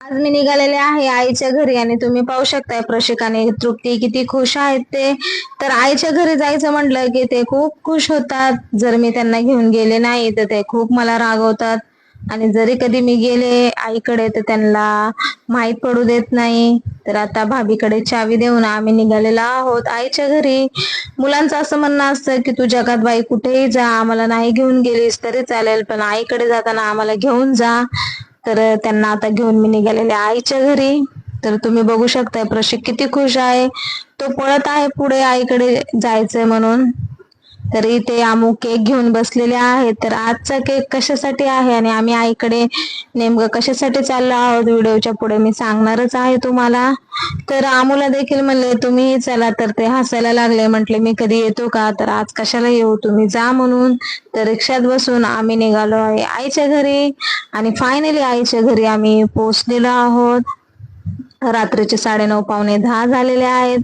आज मी निघालेले आहे आईच्या घरी आणि तुम्ही पाहू शकताय प्रशिकाने तृप्ती किती खुश आहेत ते. तर आईच्या घरी जायचं म्हटलं की ते खूप खुश होतात. जर मी त्यांना घेऊन गेले नाही तर ते खूप मला रागवतात. आणि जरी कधी मी गेले आईकडे तर त्यांना माहीत पडू देत नाही. तर आता भाभीकडे चावी देऊन आम्ही निघालेलो आहोत आईच्या घरी. मुलांचं असं म्हणणं असतं की तू जगात बाई कुठेही जा आम्हाला नाही घेऊन गेलीस तरी चालेल पण आईकडे जाताना आम्हाला घेऊन जा. तर त्यांना आता घेऊन मी निघालेले आईच्या घरी. तर तुम्ही बघू शकताय प्रशिक किती खुश आहे. तो पळत आहे पुढे आईकडे जायचंय म्हणून. तर इथे अमुक केक घेऊन बसलेले आहेत. तर आजचा केक कशासाठी आहे आणि आम्ही आईकडे नेमकं कशासाठी चाललो आहोत व्हिडिओच्या पुढे मी सांगणारच आहे तुम्हाला. तर आमूला देखील म्हणले तुम्ही चला तर ते हसायला लागले. म्हटले मी कधी येतो का? तर आज कशाला येऊ? तुम्ही जा म्हणून. तर रिक्षात बसून आम्ही निघालो आहे आईच्या घरी आणि फायनली आईच्या घरी आम्ही पोहोचलेलो आहोत. रात्रीचे साडेनऊ पावणे दहा झालेले आहेत.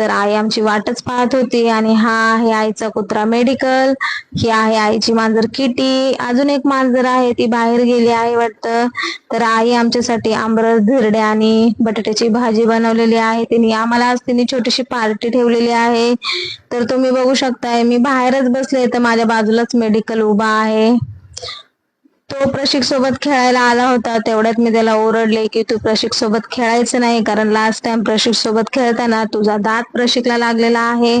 तर आई आमची वाटच पाहत होती आणि हा आहे आईचा कुत्रा मेडिकल ही आहे आईची मांजर किटी अजून एक मांजर आहे ती बाहेर गेली आहे वाटतं. तर आई आमच्यासाठी आंबरस धिरडे आणि बटाट्याची भाजी बनवलेली आहे. तिने आम्हाला आज तिने छोटीशी पार्टी ठेवलेली आहे. तर तुम्ही बघू शकताय मी बाहेरच बसले तर माझ्या बाजूलाच मेडिकल उभा आहे. तो प्रशिक सोबत खेळायला आला होता. तेवढ्यात मी त्याला ओरडले की तू प्रशिक सोबत खेळायचं नाही कारण लास्ट टाइम प्रशिक सोबत खेळताना तुझा दात प्रशिकला लागलेला आहे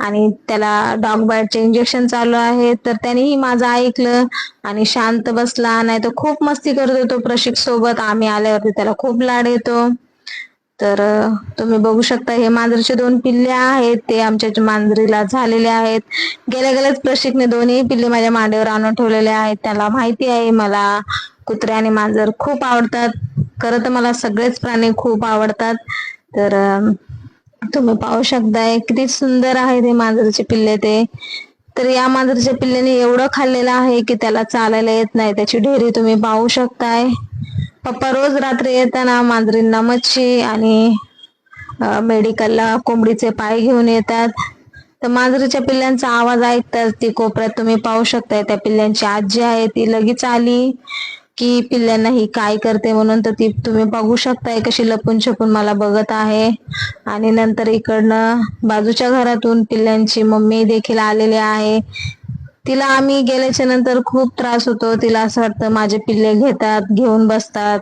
आणि त्याला डॉग बाईटचे इंजेक्शन चालू आहे. तर त्यानेही माझं ऐकलं आणि शांत बसला. नाही तर खूप मस्ती करत होतो प्रशिक सोबत. आम्ही आल्यावरती त्याला खूप लाड येतो. तर तुम्ही बघू शकता हे मांजरीचे दोन पिल्ले आहेत. ते आमच्या मांजरीला झालेले आहेत. गेल्या गेल्याच प्रशिकने दोन्ही पिल्ले माझ्या मांडीवर आणून ठेवलेले आहेत. त्याला माहिती आहे मला कुत्रे आणि मांजर खूप आवडतात. खरं तर मला सगळेच प्राणी खूप आवडतात. तर तुम्ही पाहू शकताय किती सुंदर आहे ते मांजरीचे पिल्ले ते. तर या मांजरीच्या पिल्ल्याने एवढं खाल्लेलं आहे की त्याला चालायला येत नाही. त्याची ढेरी तुम्ही पाहू शकताय. पप्पा रोज रात्री येताना मांजरींना मच्छी आणि मेडिकलला कोंबडीचे पाय घेऊन येतात. तर मांजरीच्या पिल्ल्यांचा आवाज ऐकताच ती कोपऱ्यात तुम्ही पाहू शकताय त्या पिल्ल्यांची आजी आहे ती लगेच आली की पिल्ल्यांना ही काय करते म्हणून तर ती तुम्ही बघू शकताय कशी लपून छपून मला बघत आहे. आणि नंतर इकडनं बाजूच्या घरातून पिल्ल्यांची मम्मी देखील आलेली आहे. तिला आम्ही गेल्याच्यानंतर खूप त्रास होतो. तिला असं वाटतं माझे पिल्ले घेतात घेऊन बसतात.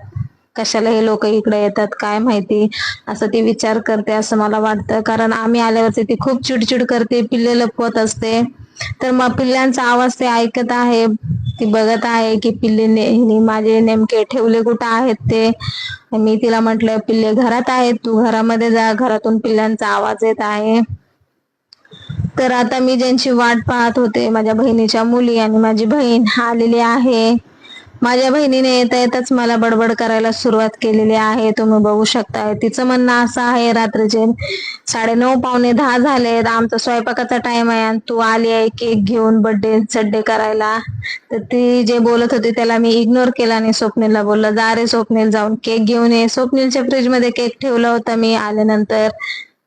कशाला हे लोक इकडे येतात काय माहिती? असं ती विचार करते असं मला वाटतं. कारण आम्ही आल्यावरती ती खूप चिडचिड करते पिल्ले लपवत असते. तर मग पिल्ल्यांचा आवाज ते ऐकत आहे ती बघत आहे की पिल्ले ने- माझे नेमके ठेवले कुठं आहेत ते? मी तिला म्हटलं पिल्ले घरात आहेत तू घरामध्ये जा घरातून पिल्ल्यांचा आवाज येत आहे. तर आता मी ज्यांची वाट पाहत होते माझ्या बहिणीच्या मुली आणि माझी बहीण आलेली आहे. माझ्या बहिणीने येता येताच मला बडबड करायला सुरुवात केलेली आहे. तुम्ही बघू शकताय तिचं म्हणणं असं आहे रात्रीचे साडेनऊ पावणे दहा झाले आमचा स्वयंपाकाचा टाइम आहे आणि तू आली आहे केक घेऊन बर्थडे सड्डे करायला. तर ती जे बोलत होती त्याला मी इग्नोर केला आणि स्वप्नीलला बोललं जा रे स्वप्नील जाऊन केक घेऊन ये. स्वप्नीलच्या फ्रीजमध्ये केक ठेवला होता मी आल्यानंतर.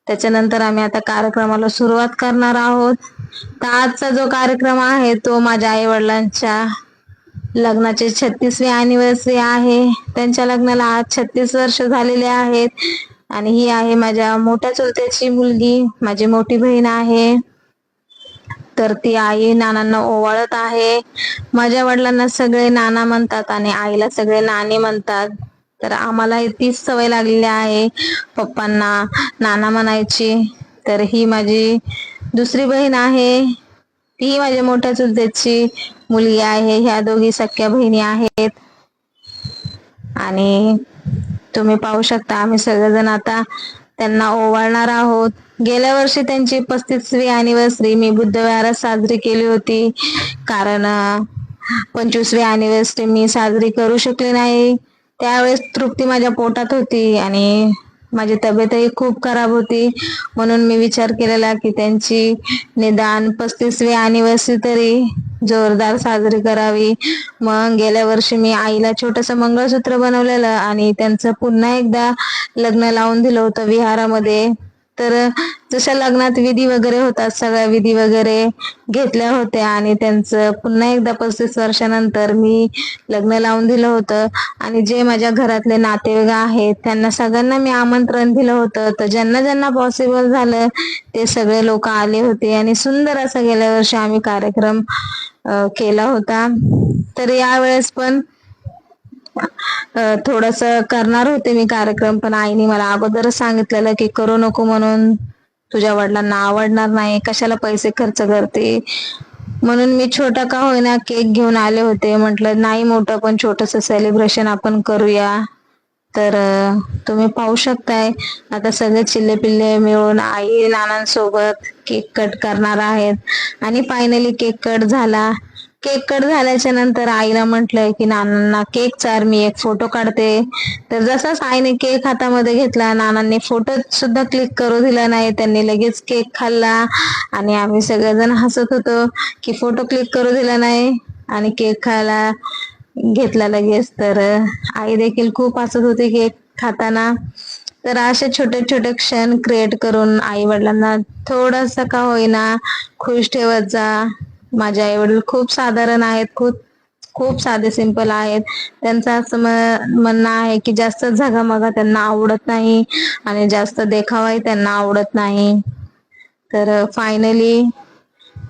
त्याच्यानंतर आम्ही आता कार्यक्रमाला सुरुवात करणार आहोत. तर आजचा जो कार्यक्रम आहे तो माझ्या आई वडिलांच्या लग्नाची छत्तीसवी अॅनिव्हर्सरी आहे. त्यांच्या लग्नाला आज छत्तीस वर्ष झालेले आहेत. आणि ही आहे माझ्या मोठ्या चुलत्याची मुलगी माझी मोठी बहीण आहे. तर ती आई नानांना ओवाळत आहे. माझ्या वडिलांना सगळे नाना म्हणतात आणि आईला सगळे नानी म्हणतात. तर आम्हाला तीच सवय लागलेली आहे. पप्पांना नाना म्हणायची तर ही माझी दुसरी बहीण आहे. ती माझ्या मोठ्या चुलतेची मुलगी आहे. ह्या दोघी सख्या बहिणी आहेत. आणि तुम्ही पाहू शकता आम्ही सगळेजण आता त्यांना ओवाळणार आहोत. गेल्या वर्षी त्यांची पस्तीसवी अॅनिव्हर्सरी मी बुद्धविहारात साजरी केली होती. कारण पंचवीसवी अॅनिव्हर्सरी मी साजरी करू शकले नाही. त्यावेळेस तृप्ती माझ्या पोटात होती आणि माझी तब्येतही खूप खराब होती. म्हणून मी विचार केलेला की त्यांची निदान पस्तीसवी अॅनिव्हर्सरी तरी जोरदार साजरी करावी. मग गेल्या वर्षी मी आईला छोटस मंगळसूत्र बनवलेलं आणि त्यांचं पुन्हा एकदा लग्न लावून दिलं होतं विहारामध्ये. तर जशा लग्नात विधी वगैरे होतात सगळ्या विधी वगैरे घेतल्या होत्या आणि त्यांचं पुन्हा एकदा पस्तीस वर्षानंतर मी लग्न लावून दिलं होतं. आणि जे माझ्या घरातले नातेवाईक आहेत त्यांना सगळ्यांना मी आमंत्रण दिलं होतं. तर ज्यांना ज्यांना पॉसिबल झालं ते सगळे लोक आले होते आणि सुंदर असा गेल्या वर्षी आम्ही कार्यक्रम केला होता. तर यावेळेस पण थोडस करणार होते मी कार्यक्रम पण आईने मला अगोदरच सांगितलेलं की करू नको म्हणून तुझ्या वडिलांना आवडणार नाही कशाला पैसे खर्च करते? म्हणून मी छोटा का होईना केक घेऊन आले होते. म्हटलं नाही मोठं पण छोटस सेलिब्रेशन आपण करूया. तर तुम्ही पाहू शकताय. आता सगळे चिल्ले पिल्ले मिळून आई नानांसोबत केक कट करणार आहेत. आणि फायनली केक कट झाला. केक कट झाल्याच्यानंतर आईला म्हटलंय की नानांना केक चार मी एक फोटो काढते. तर जसाच आईने केक हातामध्ये घेतला नानांनी फोटो सुद्धा क्लिक करू दिला नाही. त्यांनी लगेच केक खाल्ला आणि आम्ही सगळेजण हसत होतो की फोटो क्लिक करू दिला नाही आणि केक खायला घेतला लगेच. तर आई देखील खूप हसत होती केक खाताना. तर असे छोटे छोटे क्षण क्रिएट करून आई वडिलांना थोडासा का होईना खुश ठेवत जा. माझे आई वडील खूप साधारण आहेत खूप खूप साधे सिंपल आहेत. त्यांचं असं म्हणणं आहे की जास्त झगामगा त्यांना आवडत नाही आणि जास्त देखावाही त्यांना आवडत नाही. तर फायनली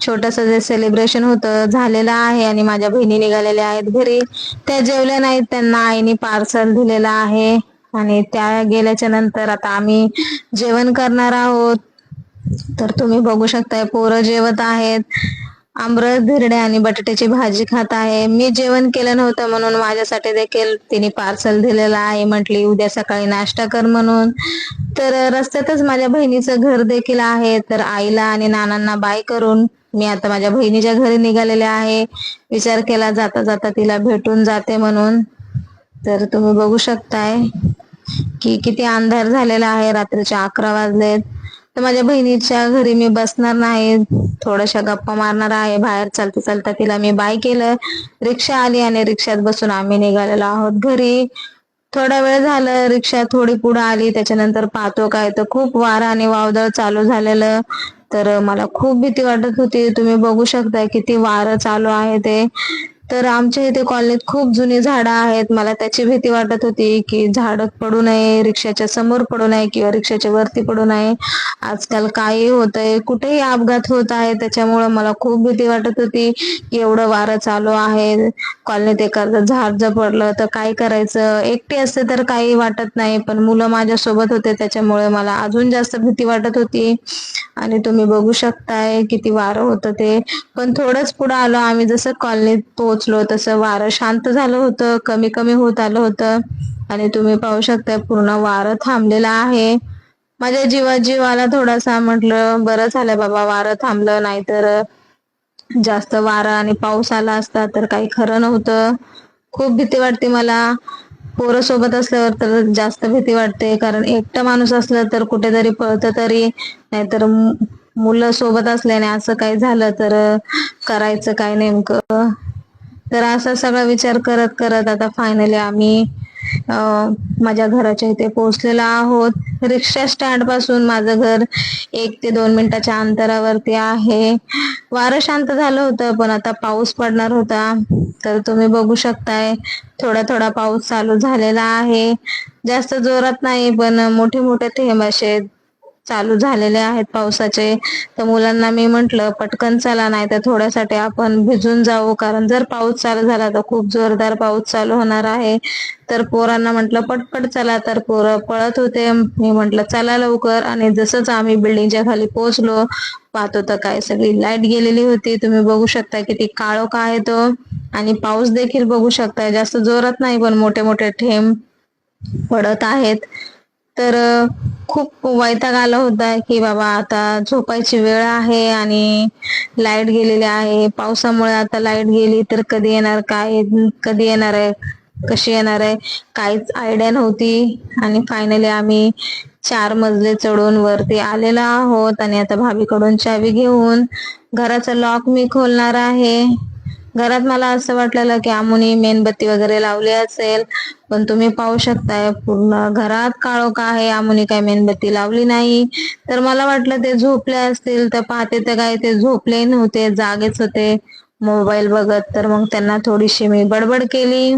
छोटस जे सेलिब्रेशन होतं झालेलं आहे आणि माझ्या बहिणी निघालेल्या आहेत घरी. त्या जेवल्या नाहीत त्यांना आईने पार्सल दिलेलं आहे. आणि त्या गेल्याच्यानंतर आता आम्ही जेवण करणार आहोत. तर तुम्ही बघू शकताय पोरं जेवत आहेत. आमरस धिरडे आणि बटाट्याची भाजी खात आहे. मी जेवण केलं नव्हतं म्हणून माझ्यासाठी देखील तिने पार्सल दिलेलं आहे. म्हटली उद्या सकाळी नाश्ता कर म्हणून. तर रस्त्यातच माझ्या बहिणीचं घर देखील आहे. तर आईला आणि नानांना बाय करून मी आता माझ्या बहिणीच्या घरी निघालेले आहे. विचार केला जाता जाता तिला भेटून जाते म्हणून. तर तुम्ही बघू शकताय की किती अंधार झालेला आहे. रात्रीचे अकरा वाजलेत. तर माझ्या बहिणीच्या घरी मी बसणार नाही. थोड्याशा गप्पा मारणार आहे. बाहेर चालता चालता तिला मी बाय केलं. रिक्षा आली आणि रिक्षात बसून आम्ही निघालेलो आहोत घरी. थोडा वेळ झालं रिक्षा थोडी पुढे आली. त्याच्यानंतर पाहतो काय तर खूप वारा आणि वावदळ चालू झालेलं. तर मला खूप भीती वाटत होती. तुम्ही बघू शकता किती वारं चालू आहे ते. तर आमच्या इथे कॉलनीत खूप जुनी झाडं आहेत. मला त्याची भीती वाटत होती की झाड पडू नये रिक्षाच्या समोर पडू नये किंवा रिक्षाच्या वरती पडू नये. आजकाल काही होतंय कुठेही अपघात होत आहे त्याच्यामुळे मला खूप भीती वाटत होती की एवढं वारं चालू आहे. कॉलनीत एखादं झाड जर पडलं तर काय करायचं? एकटी असते तर काही वाटत नाही पण मुलं माझ्या सोबत होते त्याच्यामुळे मला अजून जास्त भीती वाटत होती. आणि तुम्ही बघू शकताय किती वारं होतं ते. पण थोडंच पुढं आलो आम्ही जसं कॉलनीत पोहोचलो तसं वारं शांत झालं होतं कमी कमी होत आलं होतं. आणि तुम्ही पाहू शकता पूर्ण वारं थांबलेलं आहे. माझ्या जीवा जीवाला थोडासा म्हटलं बरं झालं बाबा वारं थांबलं नाहीतर जास्त वारा आणि पाऊस आला असता तर काही खरं नव्हतं. खूप भीती वाटते मला. पोरं सोबत असल्यावर तर जास्त भीती वाटते कारण एकटा माणूस असलं तर कुठेतरी पळतं तरी नाहीतर मुलं सोबत असल्याने असं काही झालं तर करायचं काय नेमकं? तर असा सगळा विचार करत करत आता फायनली आम्ही माझ्या घराच्या इथे पोहोचलेलो आहोत. रिक्षा स्टँडपासून माझं घर एक ते दोन मिनिटाच्या अंतरावरती आहे. वारं शांत झालं होतं पण आता पाऊस पडणार होता. तर तुम्ही बघू शकताय थोडा थोडा पाऊस चालू झालेला आहे. जास्त जोरात नाही पण मोठे मोठे थेंब असे चालू झालेले आहेत पावसाचे. तर मुलांना मी म्हंटल पटकन चला नाही तर थोड्यासाठी आपण भिजून जाऊ. कारण जर पाऊस चालू झाला तर खूप जोरदार पाऊस चालू होणार आहे. तर पोरांना म्हंटल पटपट चला. तर पोरं पळत होते. मी म्हंटल चला लवकर. आणि जसंच आम्ही बिल्डिंगच्या खाली पोहोचलो पाहतो तर काय सगळी लाइट गेलेली होती. तुम्ही बघू शकता किती काळोख आहे तो. आणि पाऊस देखील बघू शकता. जास्त जोरात नाही पण मोठे मोठे थेंब पडत आहेत. तर खूप वैताग आला होता की बाबा आता झोपायची वेळ आहे आणि लाइट गेलेली आहे. पावसामुळे आता लाइट गेली तर कधी येणार काय कधी येणार आहे कशी येणार आहे काहीच आयडिया नव्हती. आणि फायनली आम्ही चार मजले चढून वरती आलेलो आहोत आणि आता भाभीकडून चावी घेऊन घराचा लॉक मी खोलणार आहे. घरात मला असं वाटलेलं की आमुनी मेणबत्ती वगैरे लावली असेल पण तुम्ही पाहू शकताय पूर्ण घरात काळोख आहे आमुनी काय मेणबत्ती लावली नाही. तर मला वाटलं ते झोपले असतील तर पाहते तर काय ते झोपले नव्हते जागेच होते मोबाईल बघत. तर मग त्यांना थोडीशी मी बडबड केली.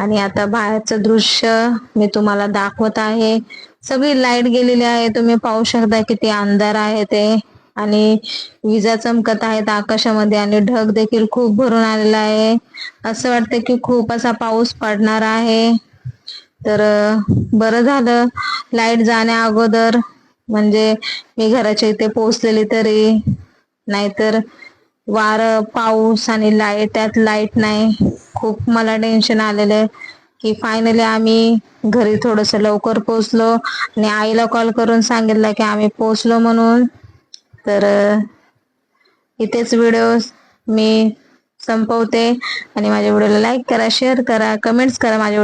आणि आता बाहेरचं दृश्य मी तुम्हाला दाखवत आहे. सगळी लाइट गेलेली आहे तुम्ही पाहू शकता किती अंधार आहे ते. आणि विजा चमकत आहेत आकाशामध्ये आणि ढग देखील खूप भरून आलेला आहे. असं वाटतं की खूप असा पाऊस पडणार आहे. तर बरं झालं. लाइट जाण्या अगोदर म्हणजे मी घराच्या इथे पोहोचलेली तरी. नाहीतर वारं पाऊस आणि लाइट त्यात लाइट नाही. खूप मला टेन्शन आलेलं आहे की फायनली आम्ही घरी थोडस लवकर पोचलो आणि आईला कॉल करून सांगितलं की आम्ही पोचलो म्हणून. तर इथेच व्हिडिओ मी संपवते. आणि माझ्या व्हिडिओला लाईक करा शेअर करा कमेंट्स करा माझ्या